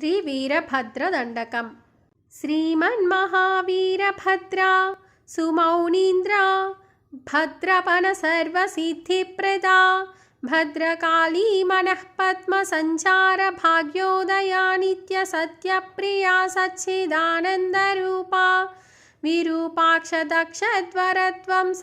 శ్రీ వీరభద్రదండకం శ్రీమన్మహావీరభద్ర సుమౌనీంద్ర భద్రపన సర్వసిద్ధిప్రదా భద్రకాళీ మనః పద్మసంచార భాగ్యోదయా నిత్య సత్యప్రియా సచ్చిదానందరూపా విరూపాక్ష దక్షధ్వరత్వం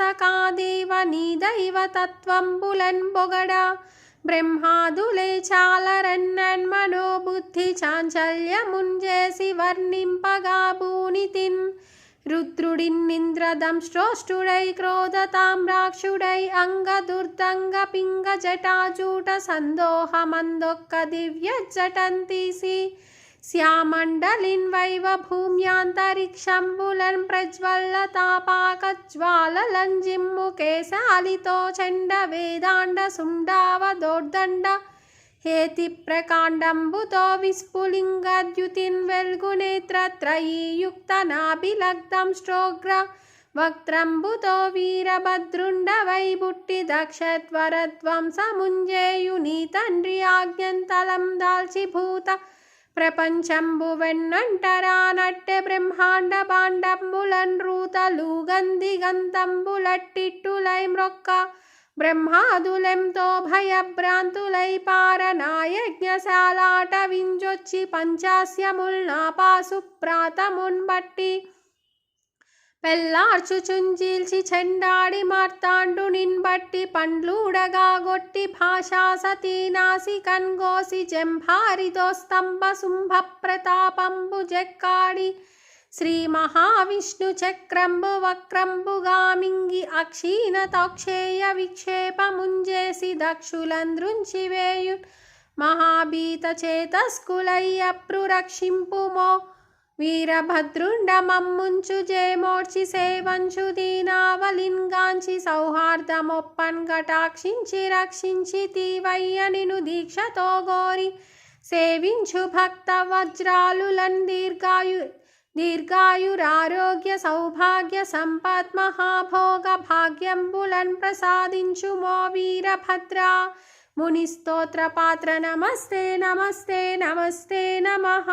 బ్రహ్మాదులే చాలరన్నన్మనో బుద్ధి చాంచల్యముంజేసి వర్ణింపగా భూనితిన్. రుద్రుడిన్నింద్రదంశ్రోష్టుడై క్రోధతామ్రాక్షుడై అంగదుర్దంగ పింగ జటాజూట సందోహమందొక్క దివ్య జటంతీసి శ్యామండలిన్వైవ భూమ్యాంతరిక్షంబులన్ ప్రజ్వల్లతాపాకజ్వాలలంజిమ్ము కేశాలితో చండ వేదాండ సుండావదోర్దండ హేతి ప్రకాండంబుతో విస్ఫులింగద్యుతిన్ వెల్గునేత్రత్రయీయుక్త నాభిలగ్ధం శ్రోగ్ర వక్త్రంబుతో వీరభద్రుండ వైబుట్టి దక్షత్వరత్వం దక్షత్వరధ్వంసముంజేయుని తండ్రి ఆజ్ఞంతలం దాల్చి భూత ప్రపంచంబు వెన్నంటరానట్టె బ్రహ్మాండ పాండంబులన్రూతలు గంధి గంతంబులట్టిట్టులై మ్రొక్క బ్రహ్మాదులెంతో భయభ్రాంతులై పారనాయజ్ఞశాలాట వింజొచ్చి పంచాస్యముల్ నాపాసు ప్రాతమున్ బట్టి పెల్లార్చుచుంజీల్చి చెండాడి మార్తాండు నిన్బట్టి పండ్లూడగా గొట్టి భాషా సతీనాసి కన్గోసి జంభారితో స్తంభ శుంభ ప్రతాపంబు జక్కాడి శ్రీ మహావిష్ణు చక్రంబు వక్రంబుగామింగి ముంజేసి విక్షేపముంజేసి దక్షులంద్రుంచివేయు మహాభీత చేతస్కులయ్యప్రు రక్షింపుమో వీరభద్రుండమమ్ముంచు జయమోర్చి సేవంచు దీనావలింగాంచి సౌహార్దమొప్పన్ కటాక్షించి రక్షించి తీవయ్య నిను దీక్షతో గోరి సేవించు భక్త వజ్రాలులన్ దీర్ఘాయు దీర్ఘాయురారోగ్య సౌభాగ్య సంపత్ మహాభోగ భాగ్యంబులన్ ప్రసాదించు మో వీరభద్ర. మునిస్తోత్ర పాత్ర నమస్తే నమస్తే నమస్తే నమ.